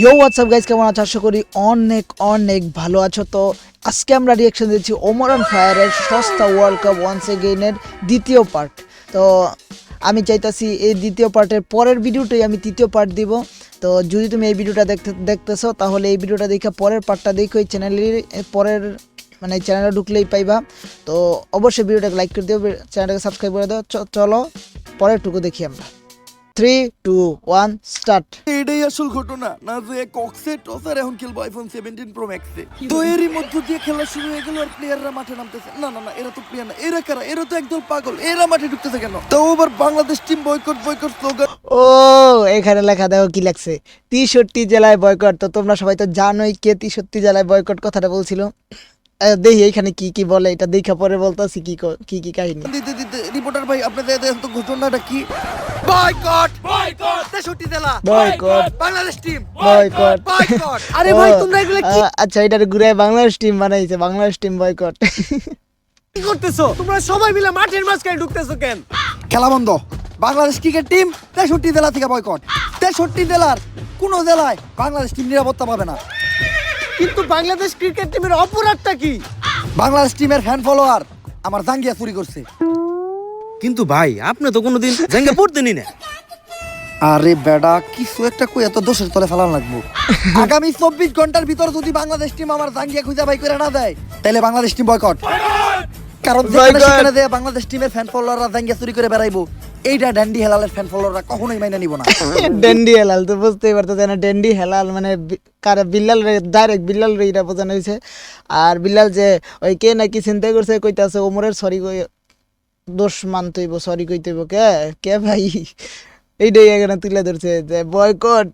ইয়ো WhatsApp guys কেমন আছো? আশা করি অনেক অনেক ভালো আছো। তো আজকে আমরা রিয়াকশন দিচ্ছি ওমরান ফায়ারের সস্তা ওয়ার্ল্ড কাপ ওয়ান্স এগেইনের দ্বিতীয় পার্ট তো আমি চাইতাছি এই দ্বিতীয় পার্টের পরের ভিডিওটাই আমি তৃতীয় পার্ট দিব। তো যদি তুমি এই ভিডিওটা দেখতে, দেখতেছো, তাহলে এই ভিডিওটা দেখে পরের পার্টটা দেখো। এই চ্যানেলের পরের মানে চ্যানেলে ঢুকলেই পাইবা। তো অবশ্যই ভিডিওটাকে লাইক করে দিও চ্যানেলটাকে সাবস্ক্রাইব করে দাও। চলো, পরেরটুকু দেখি আমরা। থ্রি টু ওয়ান স্টার্ট এটাই আসল ঘটনা। না যে কক্সে টসার এখন খেলব আইফোন সেভেন্টিন প্রো ম্যাক্সে তো এরই মধ্য দিয়ে খেলা শুরু হয়ে গেল আর প্লেয়াররা মাঠে নামতেছে। না না না এরা তো প্লেয়ার না। এরা কারা? এরা তো একদম পাগল। এরা মাঠে ঢুকতেছে কেন? তো আবার Bangladesh team boycott boycott slogan ও এখানে লেখা দেখো কি লাগছে তেষট্টি জেলায় বয়কট তো তোমরা সবাই তো জানোই কে তিষট্টি জেলায় বয়কট কথাটা বলছিল। দেখি এখানে কি কি বলে। এটা দেখা পরে বলতেছি কি কি কাহিনী। দিতে দিতে রিপোর্টার ভাই আপনাদের ঘটনাটা কি? বয়কট বয়কট তেষট্টি জেলা। Boycott Bangladesh team boycott boycott আরে ভাই তোমরা এগুলো কি আচ্ছা এটার ঘুরে বাংলাদেশ টিম বানাইছে বাংলাদেশ টিম বয়কট কি করতেছো? তোমরা সবাই মিলে মাঠের মাঝখানে ঢুকতেছো কেন? খেলা বন্ধ। বাংলাদেশ ক্রিকেট টিম তেষট্টি জেলা থেকে বয়কট তেষট্টি জেলার কোন জেলায় বাংলাদেশ টিম নিরাপত্তা পাবে না। কিন্তু বাংলাদেশ ক্রিকেট টিমের অপরাধটা কি? বাংলাদেশ টিমের ফ্যান ফলোয়ার আমার জাঙ্গিয়া চুরি করছে। কিন্তু ভাই আপনি তো কোনোদিন জাঙ্গা পড়তেনি না। আরে বেডা কিছু একটা কই এত দোষের তলে ফেলান লাগবো। আগামী চব্বিশ ঘণ্টার ভিতর যদি বাংলাদেশ টিম আমার জাঙ্গিয়া খুঁজে বাই করে না দেয় তাহলে বাংলাদেশ টিম বয়কট কারণ যেখানে Boycott! সেখানে দেয়া বাংলাদেশ টিমের ফ্যান ফলোয়াররা জাঙ্গিয়া চুরি করে বেড়াইবো এইটা ড্যান্ডি হেলালের ফ্যান ফলোয়াররা কখনোই মাইনে নিব না। ডেন্ডি হেলাল তো বুঝতেই পারতো না ডেন্ডি হেলাল মানে কারে বিল্লাল রে ডাইরেক্ট বিল্লাল রে এটা বোঝানো হয়েছে আর বিল্লাল যে ওই কে নাকি চিন্তা করছে কইতাছে ওমরের সরি কই দোষ মানতেইব সরি কইতেইব কে? কে ভাই? এইটাই এখানে তুলে ধরছে যে বয়কট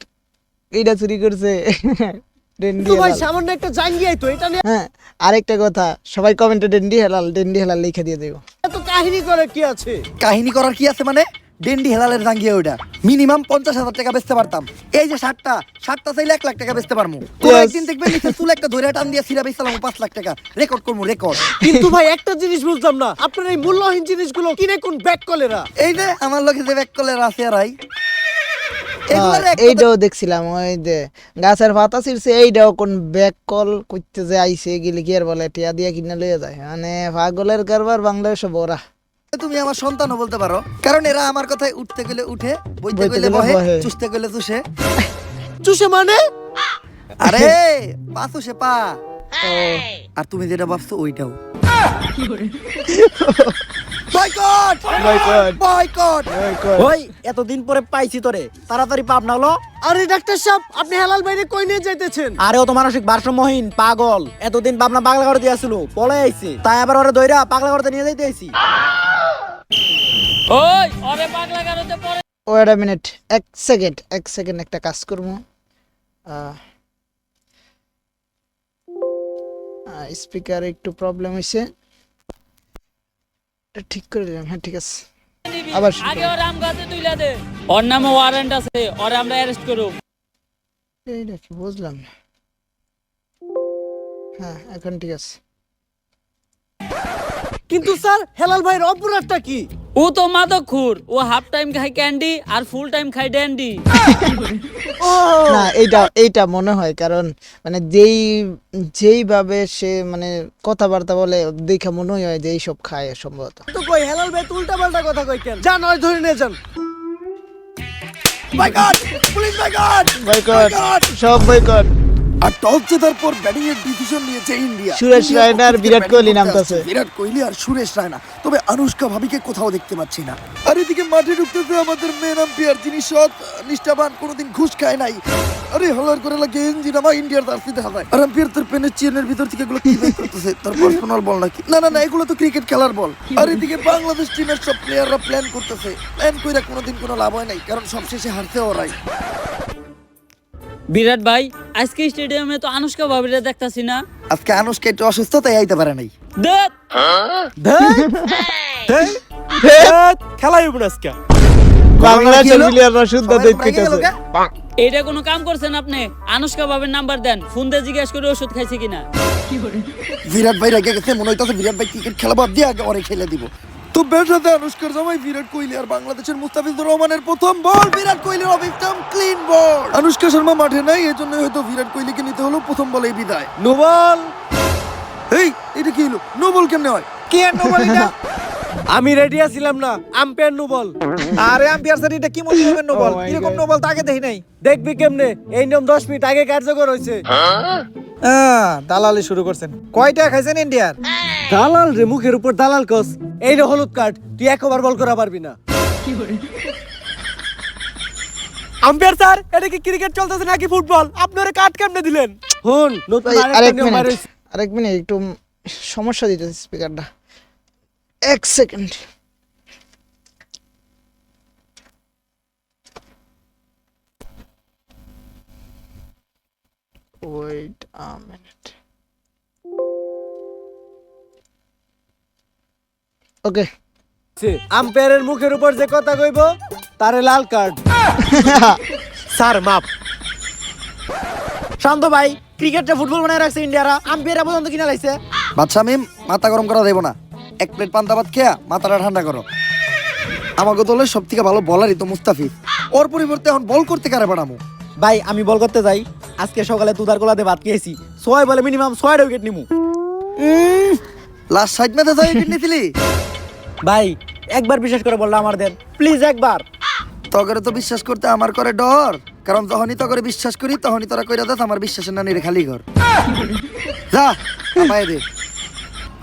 এইটা চুরি করছে। ডেন্ডি কিন্তু ভাই সামান্য একটা জাঙ্গিয়াই তো এটা নিয়ে হ্যাঁ আরেকটা কথা সবাই কমেন্টে ডেন্ডি হেলাল ডেন্ডি হেলাল লিখে দিয়ে দেবো। এত কাহিনী করার কি আছে? কাহিনী করার কি আছে মানে? ডেন্ডি হেলালের জাঙ্গিয়া ওইটা। মিনিমাম পঞ্চাশ হাজার টাকা বেচতে পারতাম। এই যে শার্টটা শার্টটা চাইলে এক লাখ টাকা বেচতে পারব একদিন দেখবেন নিচে চুল একটা ধরে টান দিয়ে সিরা বেচলাম পাঁচ লাখ টাকা। রেকর্ড করব রেকর্ড কিন্তু ভাই একটা জিনিস বুঝলাম না। আপনার এই মূল্যহীন জিনিসগুলো কিনে কোন ব্যাক কলেরা? এই যে আমার লোকে যে ব্যাক কলের আছে আর এইটাও দেখছিলাম ওই যে গাছের পাতা ছিঁড়ছে এইটাও কোন ব্যাক কল করতে যে আইছে গেলে কি আর বলে টিয়া দিয়া কিনে লইয়া যায়। মানে পাগলের কারবার বাংলাদেশে বড়া। তুমি আমার সন্তানও বলতে পারো। কারণ এরা আমার কথায় উঠতে গেলে উঠে বইতে গেলে বহে। চুষতে গেলে চুষে। চুষে মানে? আরে পা চুষে পা। আর তুমি যেটা ভাবছ ওইটাও। ওই এতদিন পরে পাইছি তোরে। তাড়াতাড়ি পাপ আরে ডাক্তার সাহেব আপনি হেলাল বাইরে কই নিয়ে যাইতেছেন? আরে ও তো মানসিক ভারসাম্যহীন পাগল। এতদিন পাবনা পাগলা করে দিয়েছিল পলে আইছে। তাই আবার ওরে দইরা পাগলা করতে নিয়ে যাইতে আইছি। ওই ওরে পাগলা গারোতে পরে ওয়েট আ মিনিট এক সেকেন্ড এক সেকেন্ড একটা কাজ করব। স্পিকার একটু প্রবলেম হয়েছে এটা ঠিক করে দিলাম হ্যাঁ ঠিক আছে। আবার আগে ওর আম গাছে তুইলা দে। ওর নামে ওয়ারেন্ট আছে ওরে আমরা অ্যারেস্ট করব এইটা কি বুঝলাম। না হ্যাঁ এখন ঠিক আছে। কিন্তু স্যার হেলাল ভাইয়ের অপরাধটা কি? ও তো মাদক খুর ও হাফ টাইম খায় ক্যান্ডি আর ফুল টাইম খায় ড্যান্ডি না এইটা এইটা মনে হয় কারণ মানে যেই যেইভাবে সে মানে কথাবার্তা বলে দেখে মনে হয় যে এইসব খায় সম্ভবত। তো কই হেলাল ভাই উল্টা পাল্টা কথা কই কেন? যান ওই ধরে নিয়ে যান। বয়কট পুলিশ বয়কট বয়কট সব বয়কট আর টস জেতার পর ব্যাটিং এর ডিসিশন নিয়েছে ইন্ডিয়া। সুরেশ রায়না আর বিরাট কোহলি নামতাছে। বিরাট কোহলি আর সুরেশ রায়না। তবে আনুষ্কা ভাবিকে কোথাও দেখতে পাচ্ছি না। আর এদিকে মাঠে ঢুকতেছে আমাদের মেন আম্পায়ার যিনি সৎ নিষ্ঠাবান কোনোদিন ঘুষ খায় নাই। আরে হলার করে লাগে ইঞ্জিন আমার ইন্ডিয়ার জার্সি দেখা যায়। আর আম্পায়ার তোর পেনের চেনের ভিতর থেকে এগুলো কি বের করতেছে? তার পার্সোনাল বল নাকি? না না না এগুলো তো ক্রিকেট খেলার বল আর এদিকে বাংলাদেশ টিমের সব প্লেয়াররা প্ল্যান করতেছে। প্ল্যান কইরা কোনোদিন কোনো লাভ হয় নাই কারণ সবশেষে হারতে ওরাই। বিরাট ভাই আজকে স্টেডিয়ামে তো আনুষ্কা ভাবিরে দেখতাছি না। আজকে আনুষ্কা একটু অসুস্থ তাই আইতে পারে নাই। খেলাই হইব না আজকে। বাংলাদেশের প্লেয়াররা শুদ্ধ সবাই দেখতে রেগে গেল গা? এইটা কোনো কাম করছেন আপনি? আনুষ্কা ভাবির নাম্বার দেন ফোন দিয়ে জিজ্ঞেস করে ওষুধ খাইছে কিনা। বিরাট ভাই রেগে গেছে মনে হইতাছে বিরাট ভাই ক্রিকেট খেলা বাদ দিয়ে আগে ওরে খেলে দিব। তো ব্যাটাতে আনুষ্কার জামাই বিরাট কোহলি আর বাংলাদেশের মুস্তাফিজুর রহমানের প্রথম বল। বিরাট কোহলির অবিক্রম ক্লিন বল আনুষ্কা শর্মা মাঠে নাই এজন্য হয়তো বিরাট কোহলিকে নিতে হলো প্রথম বলেই বিদায়। নোবল! এই এটা কি হলো? নো বল কেমনে হয়? কে নো বল এটা? আমি রেডি আছিলাম না আম্পায়ার নোবল। আরে আম্পায়ার স্যার এটা কি মনে হবে নোবল? Oh এরকম God. নোবল তাকে দেখি নাই। দেখবি কেমনে? এই নিয়ম দশ মিনিট আগে কার্যকর হয়েছে। হ্যাঁ দালালি শুরু করছেন। কয়টা খাইছেন ইন্ডিয়ার? দালাল রে মুখের উপর দালাল কস। এই রে হলুদ কার্ড তুই একবার বল করা পারবি না। আম্পায়ার স্যার এটা কি ক্রিকেট চলতেছে নাকি ফুটবল? আপনারা কাট কেমনে দিলেন? হুন নতুন আরেক মিনিট হইছে। আরেক মিনিট একটু সমস্যা দিতেছে স্পিকারটা এক second. Wait a minute. Okay. আম্পায়ারের মুখের উপর যে কথা কইব তারে লাল কার্ড। স্যার মাপ শান্ত ভাই ক্রিকেটটা ফুটবল বানায় রাখছে ইন্ডিয়ারা। আম্পিয়ার পর্যন্ত কিনা লাইছে। বাচ্চা মিম মাথা গরম করা দেবো না। এক প্লেট পান্তা ভাত খেয়া মাথাটা ঠান্ডা করো। আমাকে দলে সব থেকে ভালো বলারই তো মুস্তাফিজ। ওর পরিবর্তে এখন বল করতে কারে পাঠামো? ভাই আমি বল করতে যাই। আজকে সকালে তুদার গোলাতে ভাত খেয়েছি। ছয় বলে মিনিমাম ছয়টা উইকেট নিমু। লাস্ট সাইড ম্যাচে যাই উইকেট নিছিলি? ভাই একবার বিশেষ করে বললাম আমার দেন প্লিজ একবার। তগরে তো বিশ্বাস করতে আমার করে ডর। কারণ যখনই তগরে বিশ্বাস করি তখনই তোরা কইরা দেখ আমার বিশ্বাসের নানি রে খালি ঘর। যা আমায় দে।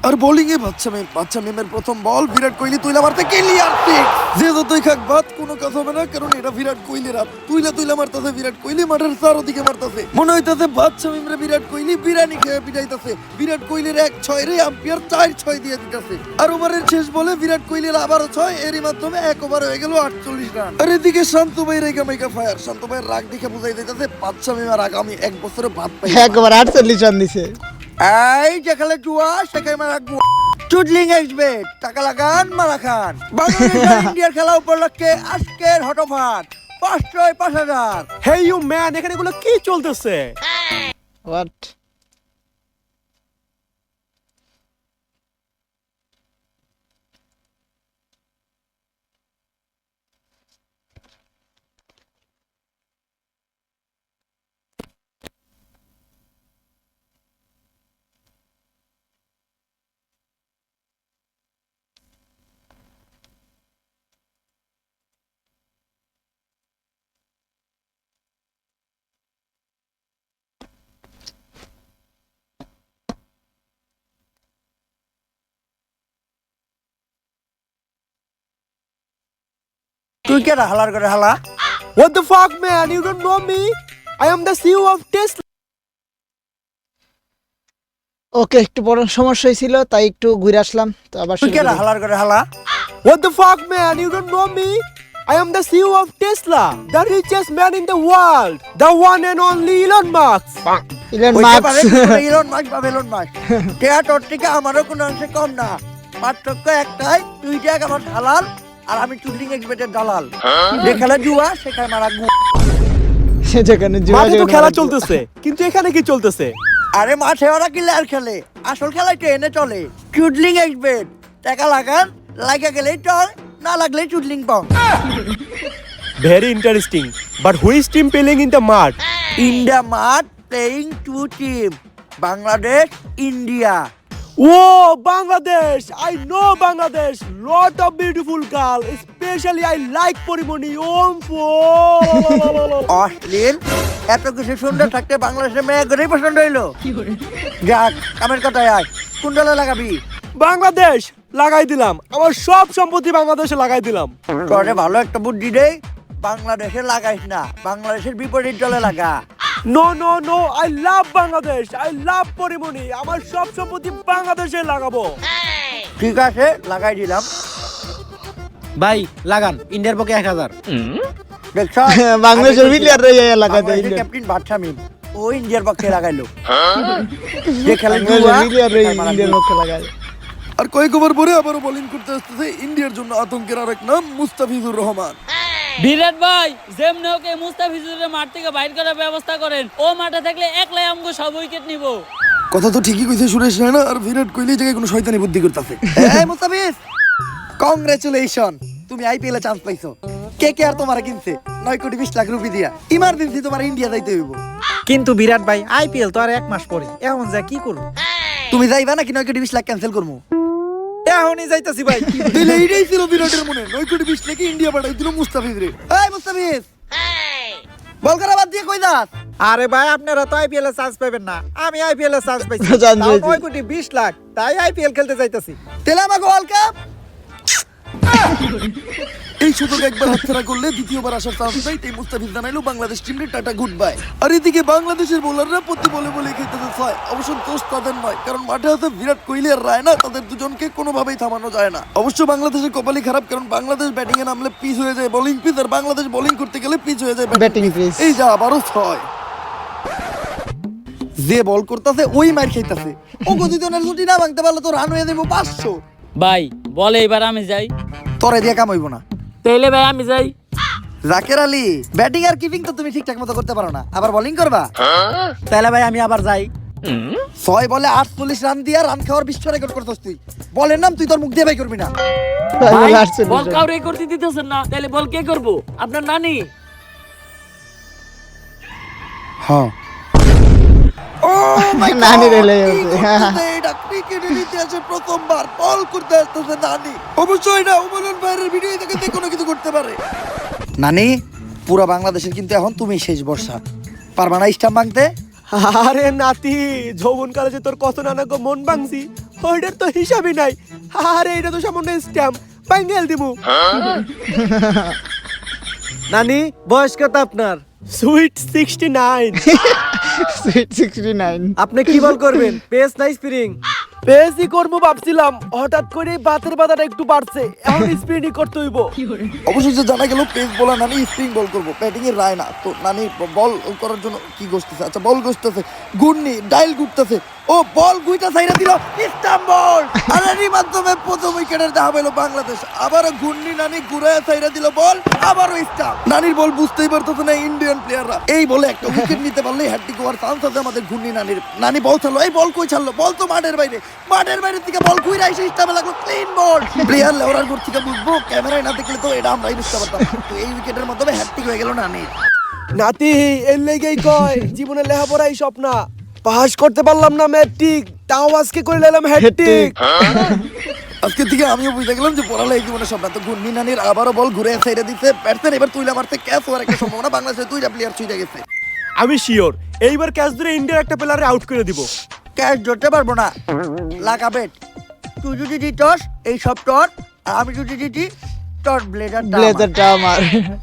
আর বোলিং এ বাচ্চা মেম বাচ্চা মেমের প্রথম বল বিরাট কোহলি তুইলা মারতে ক্লিয়ার ঠিক। যে যতই খাক বাদ, কোনো কথা হবে না, কারণ এটা বিরাট কোহলির হাত। তুইলা তুইলা মারতাছে, বিরাট কোহলি মাঠের চার ওদিকে মারতাছে। মনে হইতাছে বাচ্চা মেমরে বিরাট কোহলি বিরানি খেয়ে পিটাইতাছে। বিরাট কোহলির এক ছয় রে আম্পিয়ার চার ছয় দিয়ে দিতেছে। আর ওভারের শেষ বলে বিরাট কোহলির আবারও ছয়, এরই মাধ্যমে এক ওভার হয়ে গেল আটচল্লিশ রান। আর এদিকে শান্ত ভাই রেগা মেগা ফায়ার শান্ত ভাইয়ের রাগ দেখে বুঝাই দিতেছে, বাচ্চা মেমার আগামী এক বছরে ভাত পাই একবার আটচল্লিশ রান দিছে। এই যেখানে জুয়া সেখানে মারা গুয়া চুডলিং আসবে। টাকা লাগান মারা খান। বাংলাদেশ ইন্ডিয়ার খেলা উপলক্ষে আজকের হটফাট পাঁচশোয় পাঁচ হাজার। হে ইউ ম্যান এখানে এগুলো কি চলতেছে? হোয়াট তুই কে হালার করে হালা What the fuck man you don't know me I am the CEO of Tesla ওকে একটু বড় সমস্যা হয়েছিল তাই একটু ঘুরে আসলাম তো আবার তুই কে। হালার করে হালা What the fuck man you don't know me I am the CEO of Tesla the richest man in the world the one and only Elon Musk Elon পারে ইলন মাস্ক বা বেলন মাস্ক টেয়া তোর থেকে আমারও কোনো অংশে কম না পার্থক্য একটাই তুই ট্যাগ আমার হালাল আর আমি চুডলিং এক্সবেটের দালাল। যেখানে জুয়া সেখানে মারা যেখানে জুয়া তো খেলা চলতেছে কিন্তু এখানে কি চলতেছে? আরে মাঠে ওরা কি লেয়ার খেলে? আসল খেলায় ট্রেনে চলে। চুডলিং এক্সবেট টাকা লাগান লাগা গেলেই টল না লাগলেই চুডলিং পং very interesting. But who is team playing in the mud India মাঠ playing two team Bangladesh India. Oh, Bangladesh! I know Bangladesh. Lot of beautiful girl. Especially I like Porimoni. Om অশ্লীল এত কিছু সুন্দর থাকতে বাংলাদেশের মেয়ে গরেই পছন্দ হইল যাক কামের কথায় আয় কোন দলে লাগাবি বাংলাদেশ লাগাই দিলাম আমার সব সম্পত্তি বাংলাদেশে লাগাই দিলাম তোরে ভালো একটা বুদ্ধি দেই বাংলাদেশে লাগাইস না বাংলাদেশের বিপরীত দলে লাগা no no no I love Bangladesh I love Porimoni আমার সব সম্পত্তি বাংলাদেশে লাগাবো। ঠিক আছে লাগাই দিলাম। ভাই লাগান ইন্ডিয়ার পক্ষে এক হাজার। দেখছ বাংলাদেশের প্লেয়ার বাংলাদেশের ইন্ডিয়া ক্যাপ্টেন বাদশা মিম ও ইন্ডিয়ার পক্ষে লাগাইলো। যে খেলে প্লেয়ার রয়ে ইন্ডিয়ার পক্ষে লাগায়। আর কয়েক ওভার পরে আবারও বোলিং করতে আসতেছে ইন্ডিয়ার জন্য আতঙ্কের আরেক নাম মুস্তাফিজুর রহমান। বিরাট ভাই যেমনি ওকে মুস্তাফিজুরের মাঠ থেকে বাইর করার ব্যবস্থা করেন। ও মাঠে থাকলে একলাই আমগো সব উইকেট নিবো। কথা তো ঠিকই কইছে সুরেশ রায়না আর বিরাট কোহলি জায়গায় কোনো শয়তানি বুদ্ধি করতেছে। এই মুস্তাফিজ! কংগ্রেচুলেশন তুমি আইপিএল এ চান্স পাইছো। কে কে আর তোমার কিনছে? নয় কোটি বিশ লাখ রুপি দিয়া। ইমার্জেন্সি তোমার ইন্ডিয়া যাইতে হইব। কিন্তু বিরাট ভাই আইপিএল তো আর এক মাস পরে। এখন যা কি করব? তুমি যাইবা নাকি নয় কোটি বিশ লাখ ক্যান্সেল করব? এখনই যাইতাছি ভাই। তাহলে এইটাই ছিল বিরাটের মনে। নয় কোটি বিশ লাখে ইন্ডিয়া পাঠাই দিল মুস্তাফিজ রে। এই মুস্তাফিজ। বল করা বাদ দিয়ে কই যাস? আরে ভাই আপনারা তো আইপিএল এ চান্স পাবেন না। আমি আইপিএল এ চান্স পাইছি পাইছি। নয় কোটি বিশ লাখ তাই আইপিএল খেলতে যাইতাছি। তেলে আমাকে ওয়ার্ল্ড কাপ এই সুযোগ একবার হাতছাড়া করলে দ্বিতীয়বার আসার চান্স নাই তাই মুস্তাফিজ জানাইলো বাংলাদেশ টিমে টাটা গুড বাই আর এদিকে বাংলাদেশের বোলাররা প্রতি বলে বলে খেলতেছে ছয় অবশ্য দোষ তাদের নয় কারণ মাঠে আছে বিরাট কোহলি আর রায়না তাদের দুজনকে কোনোভাবেই থামানো যায় না। অবশ্য বাংলাদেশের কপালই খারাপ কারণ বাংলাদেশ ব্যাটিং এ নামলে পিচ হয়ে যায় বোলিং পিচ আর বাংলাদেশ বোলিং করতে গেলে পিচ হয়ে যায় Batting pitch। এই যা আবারও ছয়। যে বল করতেছে ওই মার খাইতাছে। ও গদিজনের ছুটি না ভাঙতে পারলে তো রান হয়ে দেবো পাঁচশো। ভাই বলে এবার আমি যাই। তরে দিয়ে কাম হইব না। তাইলে ভাই আমি যাই। জাকের আলী ব্যাটিং আর কিপিং তো তুমি ঠিকঠাক মতো করতে পারো না। আবার বোলিং করবা? তাহলে ভাই আমি আবার যাই। ছয় বলে আট আটচল্লিশ রান দিয়া রান খাওয়ার বিশ্ব রেকর্ড করতেছ তুই। বলের নাম তুই তোর মুখ দিয়ে ভাই করবি না। বল কাউরে করতে দিতেছেন না। তাহলে বল কে করব? আপনার নানি? হ্যাঁ। নানি রেলে গেছে। এটা ইতিহাসে প্রথমবার। বল করতে আসতেছে নানি। অবশ্যই এটা ওমরন ভাইয়ের ভিডিও দেখে যে কোনো কিছু করতে পারে। নানি পুরো বাংলাদেশের কিন্তু এখন তুমি শেষ বর্ষা। পারবা না স্টাম্প ভাঙতে? আরে নাতি যৌবন কালে যে তোর কত নানা গো মন ভাঙছি ওইটার তো হিসাবই নাই। আরে এটা তো সামান্য স্ট্যাম্প বাঙ্গেল দিমু। নানি বয়স কত আপনার? Sweet sixty nine sixty nine আপনি কি বল করবেন? পেস নাই স্প্রিং বেশি করব ভাবছিলাম। হঠাৎ করে বাতের বাধাটা একটু বাড়ছে। এখন স্পিডই করতে হইব। অবশেষে জানা গেল পেস বোলার নানি স্পিন বল করব। ব্যাটিং এর রায় না। তো নানি বল করার জন্য কি গোসতেছে আচ্ছা বল গোসতেছে গুন্নি ডাইল গুটতেছে ও বল গুইটা সাইরা দিল। স্টাম্প বল মাধ্যমে প্রথম উইকেটের দেখা পেল বাংলাদেশ। আবারও ঘূর্ণি নানি ঘুরায় সাইরা দিল বল আবারও স্টাম্প নানির বল বুঝতেই পারতেছে না ইন্ডিয়ান প্লেয়াররা এই বলে একটা উইকেট নিতে পারলে হ্যাট্রিক হওয়ার চান্স আছে আমাদের ঘূর্ণি নানির। নানি বল ছাড়লো। এই বল কই ছাড়লো? বল তো মাঠের বাইরে। মাঠের বাইরে থেকে বল কুইরা এসে স্টাম্পে লাগল ক্লিন বল প্লেয়ার লেওয়ার ঘর থেকে বুঝব ক্যামেরায় না দেখলে তো এটা আমরাই বুঝতে পারতাম। তো এই উইকেটের মাধ্যমে হ্যাট্রিক হয়ে গেল নানির নাতি এর লেগেই কয় জীবনে লেখাপড়াই স্বপ্ন। পাস করতে পারলাম না ম্যাট্রিক তাও আজকে করে নিলাম হ্যাট্রিক আজকে থেকে আমিও বুঝতে গেলাম যে পড়ালে এই জীবনে সব না তো ঘূর্ণি নানির আবারও বল ঘুরে সাইডে দিচ্ছে ব্যাটসম্যান এবার তুইলা মারতে ক্যাচ হওয়ার একটা সম্ভাবনা বাংলাদেশের দুইটা প্লেয়ার ছুটে গেছে। আমি শিওর এইবার ক্যাচ ধরে ইন্ডিয়ার একটা প্লেয়ারে আউট করে দিব। ক্যাচ ধরতে পারব না। লাগা বেট তুই যদি দিতস এই সব টট আর আমি যদি দিতি টট ব্লেজার ব্লেজারটা আমার।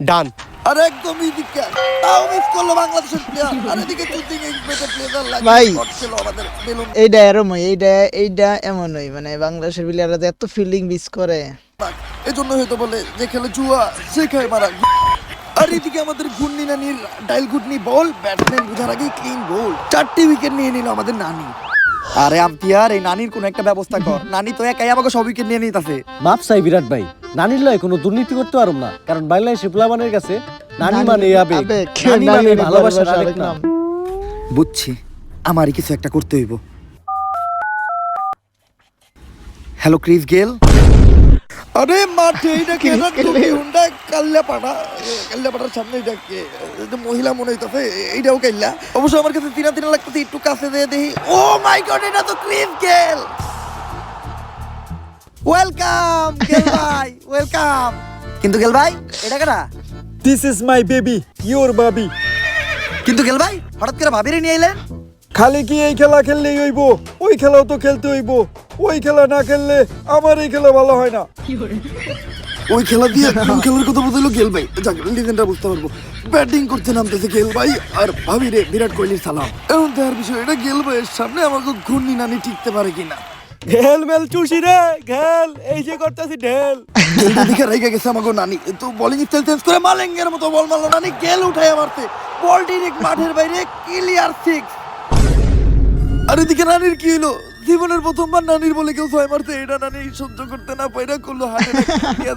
ডান আর একদম ইজি ক্যাচ তাও মিস করল বাংলাদেশের প্লেয়ার আর এদিকে চুটিং এক্সপ্রেসের প্লেয়ার লাগে ভাই। ছিল আমাদের বেলুন। এইটা এরমই এইটা এইটা এমনই মানে বাংলাদেশের প্লেয়াররা যে এত ফিল্ডিং মিস করে। এই জন্য হয়তো বলে যে খেলে জুয়া সে খায় মারা আর এদিকে আমাদের ঘূর্ণি নানির ডাইল ঘুটনি বল ব্যাটসম্যান বুঝার আগেই ক্লিন বল চারটি উইকেট নিয়ে নিল আমাদের নানি। আরে আম্পিয়ার এই নানির কোনো একটা ব্যবস্থা কর। নানি তো একাই আমাকে সব উইকেট নিয়ে নিতেছে। মাপ চাই বিরাট ভাই নানির লয় কোনো দুর্নীতি করতে পারব না কারণ বাংলাদেশে পোলাবানের কাছে নানি মানে আবেগ। নানি মানে ভালোবাসার ভালোবাসার আরেক নাম। বুঝছি আমারই কিছু একটা করতে হইব। হ্যালো ক্রিস গেল আরে মাঠে এটা কে না টুকি হুন্ডা কাল্লা পাড়া কাল্লা পাড়ার সামনে এটা কে এটা মহিলা মনে হইতাছে এইটাও কাল্লা অবশ্য আমার কাছে তিনা তিনা লাগতেছে একটু কাছে দিয়ে দেখি ও মাই গড এটা তো ক্রিস গেল ওয়েলকাম গেল ভাই ওয়েলকাম কিন্তু গেল ভাই এটা কেনা this is my baby your baby কিন্তু গেল ভাই হঠাৎ করে ভাবিরে নিয়ে এলেন খালি কি এই খেলা খেললেই হইব ওই খেলাও তো খেলতে হইব ওই খেলা না খেললে আমার এই খেলা ভালো হয় না। ওই খেলা দিয়ে কোন খেলার কথা বলতে গেল ভাই। যাক লিজেন্ডটা বুঝতে পারব। ব্যাটিং করতে নামতেছে গেল ভাই। আর ভাবি রে বিরাট কোহলির সালাম। এখন তার বিষয় এটা গেল ভাইয়ের সামনে আমাকে ঘূর্ণি নানি টিকতে পারে কিনা। ঘেল মেল চুষি রে ঘেল। এই যে করতেছি ঢেল। গেলটা দিকে রেগে গেছে আমাকে নানি। তো বোলিং স্টাইল চেঞ্জ করে মালেঙ্গের মতো বল মারলো। নানি গেল উঠায় মারতে। বল ডিরেক্ট মাঠের বাইরে ক্লিয়ার সিক্স আর এদিকে নানির কি হলো? জীবনের প্রথমবার নানির বলে কেউ ছয় মারতে এটা নানি সহ্য করতে না পাইরা করল হাতে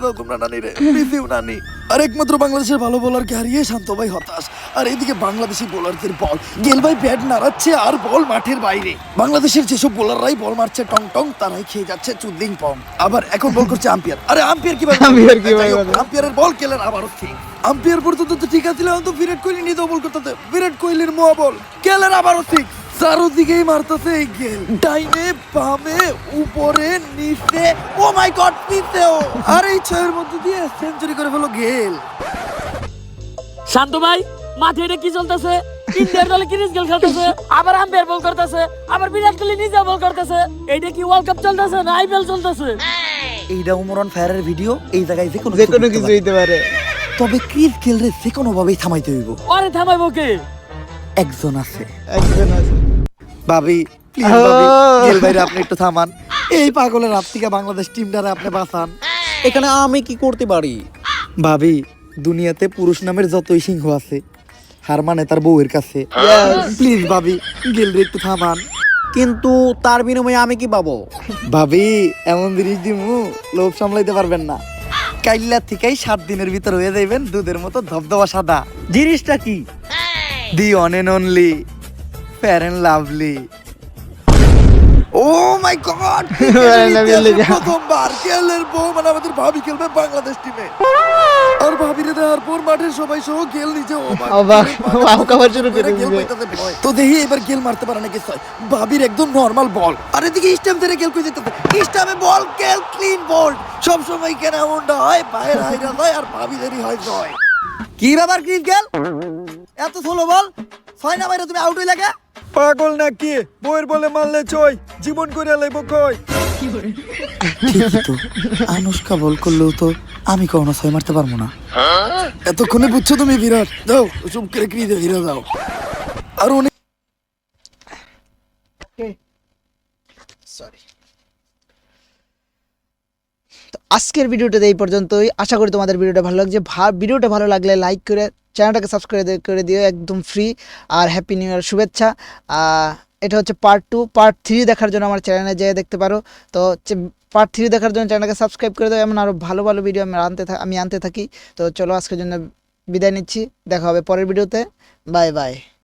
দাও তোমরা নানি রে রিসিভ নানি। আর একমাত্র বাংলাদেশের ভালো বোলারকে হারিয়ে শান্ত ভাই হতাশ। আর এদিকে বাংলাদেশি বোলারদের বল গেল ভাই ব্যাট নাড়াচ্ছে আর বল মাঠের বাইরে। বাংলাদেশের যেসব বোলাররাই বল মারছে টং টং তারাই খেয়ে যাচ্ছে চুদ্দিং পং। আবার এখন বল করছে আম্পিয়ার। আরে আম্পিয়ার কি আম্পায়ার বলে? আম্পিয়ারের বল কেলেন আবারও ঠিক আম্পিয়ার পর্যন্ত তো ঠিক আছে তো বিরাট কোহলি নিয়ে বল করতে বিরাট কোহলির মোয়া বল কেলেন আবারও ঠিক চারোদিকেই মারতেছে এই গেল ডাইনে বামে উপরে নিচে। ও মাই গড নিচেও। আর এই ছয়ের মধ্যে দিয়ে সেঞ্চুরি করে ফেলো গেল। শান্ত ভাই মাঠে এটা কি চলতেছে? ইন্ডিয়ার দলে কিরিস গেল খেলতেছে? আবার আম্পায়ার বল করতেছে আবার বিরাট কোহলি নিজে বল করতেছে। এইটা কি ওয়ার্ল্ড কাপ চলতেছে না আইপিএল চলতেছে? এইটা উমরন ফায়ারের ভিডিও এই জায়গায় যে কোনো যে কোনো কিছু হইতে পারে। তবে ক্রিস গেলরে যে কোনো ভাবেই থামাইতে হইব। ওরে থামাইবো কে? একজন আছে। একজন আছে। ভাবি প্লিজ ভাবি গেল ভাইরে আপনি একটু থামান। এই পাগলের হাত থেকে বাংলাদেশ টিমটারে আপনি বাঁচান। এখানে আমি কি করতে পারি? ভাবি দুনিয়াতে পুরুষ নামের যতই সিংহ আছে হার মানে তার বউয়ের কাছে। প্লিজ ভাবি গেলরে একটু থামান। কিন্তু তার বিনিময়ে আমি কি পাবো? ভাবি এমন জিনিস দিমু লোভ সামলাইতে পারবেন না। কাইল্লা থেকেই সাত দিনের ভিতর হয়ে যাইবেন দুধের মতো ধবধবা সাদা। জিনিসটা কি? The one and only fair and lovely oh my god প্রথমবার কেলের বউ মানে আমাদের ভাবি খেলবে বাংলাদেশ টিমে আর ভাবিরে দেওয়ার পর মাঠের সবাই সহ গেল নিজে অবাক, অবাক শুরু করে। তো দেখি এবার গেল মারতে পারে নাকি ছয় ভাবির একদম নরমাল বল আর এদিকে স্টাম্প ধরে গেল কই যেতে স্টাম্পে বল গেল ক্লিন বল সব সময় কেন এমনটা হয়? বাইরে হাইরা হয় আর ভাবিদেরই হয় জয়। কি ব্যাপার ক্লিন গেল এত স্লো বল ছয় না বাইরে তুমি আউট হইলা কে? পাগল নাকি? বইয়ের বলে মারলে চই জীবন করে লাইব কই? ঠিকই তো আনুষ্কা বল করলেও তো আমি কখনো ছয় মারতে পারব না। এতক্ষণে বুঝছ তুমি বিরাট। দাও চুপ করে ক্রিজে ফিরে যাও। আর অনেক সরি আজকের ভিডিওটাতে এই পর্যন্তই। আশা করি তোমাদের ভিডিওটা ভালো লাগছে। ভিডিওটা ভালো লাগলে লাইক করে চ্যানেলটাকে সাবস্ক্রাইব করে দিও একদম ফ্রি আর হ্যাপি নিউ ইয়ার শুভেচ্ছা। এটা হচ্ছে পার্ট টু পার্ট থ্রি দেখার জন্য আমার চ্যানেলে যেয়ে দেখতে পারো। তো পার্ট থ্রি দেখার জন্য চ্যানেলকে সাবস্ক্রাইব করে দাও। এমন আরও ভালো ভালো ভিডিও আমি আনতে আমি আনতে থাকি। তো চলো আজকের জন্য বিদায় নিচ্ছি। দেখা হবে পরের ভিডিওতে বাই বাই